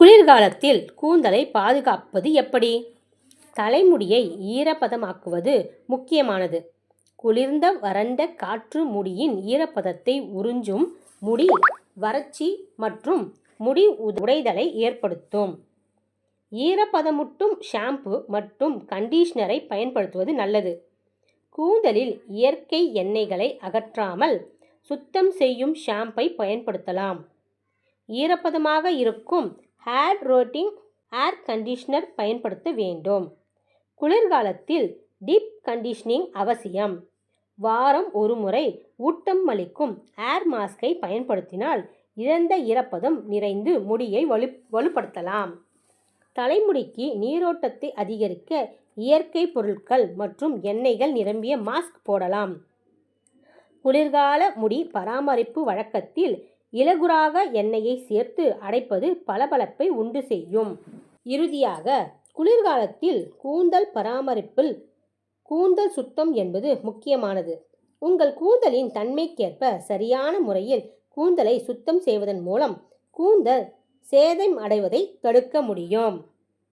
குளிர்காலத்தில் கூந்தலை பாதுகாப்பது எப்படி? தலைமுடியை ஈரப்பதமாக்குவது முக்கியமானது. குளிர்ந்த வறண்ட காற்று முடியின் ஈரப்பதத்தை உறிஞ்சும் முடி வறட்சி மற்றும் முடி உடைதலை ஏற்படுத்தும். ஈரப்பதமூட்டும் ஷாம்பு மற்றும் கண்டிஷனரை பயன்படுத்துவது நல்லது. கூந்தலில் இயற்கை எண்ணெய்களை அகற்றாமல் சுத்தம் செய்யும் ஷாம்பை பயன்படுத்தலாம். ஈரப்பதமாக இருக்கும் ஹேர் ரோட்டிங் ஏர் கண்டிஷ்னர் பயன்படுத்த வேண்டும். குளிர்காலத்தில் டீப் கண்டிஷனிங் அவசியம். வாரம் ஒரு முறை ஊட்டம் அளிக்கும் ஏர் மாஸ்கை பயன்படுத்தினால் இழந்த ஈரப்பதம் நிறைந்து முடியை வலு வலுப்படுத்தலாம். தலைமுடிக்கு நீரோட்டத்தை அதிகரிக்க இயற்கை பொருட்கள் மற்றும் எண்ணெய்கள் நிரம்பிய மாஸ்க் போடலாம். குளிர்கால முடி பராமரிப்பு வழக்கத்தில் இலகுராக எண்ணெயை சேர்த்து அடைப்பது பளபளப்பை உண்டு செய்யும். இறுதியாக குளிர்காலத்தில் கூந்தல் பராமரிப்பில் கூந்தல் சுத்தம் என்பது முக்கியமானது. உங்கள் கூந்தலின் தன்மைக்கேற்ப சரியான முறையில் கூந்தலை சுத்தம் செய்வதன் மூலம் கூந்தல் சேதம் அடைவதை தடுக்க முடியும்.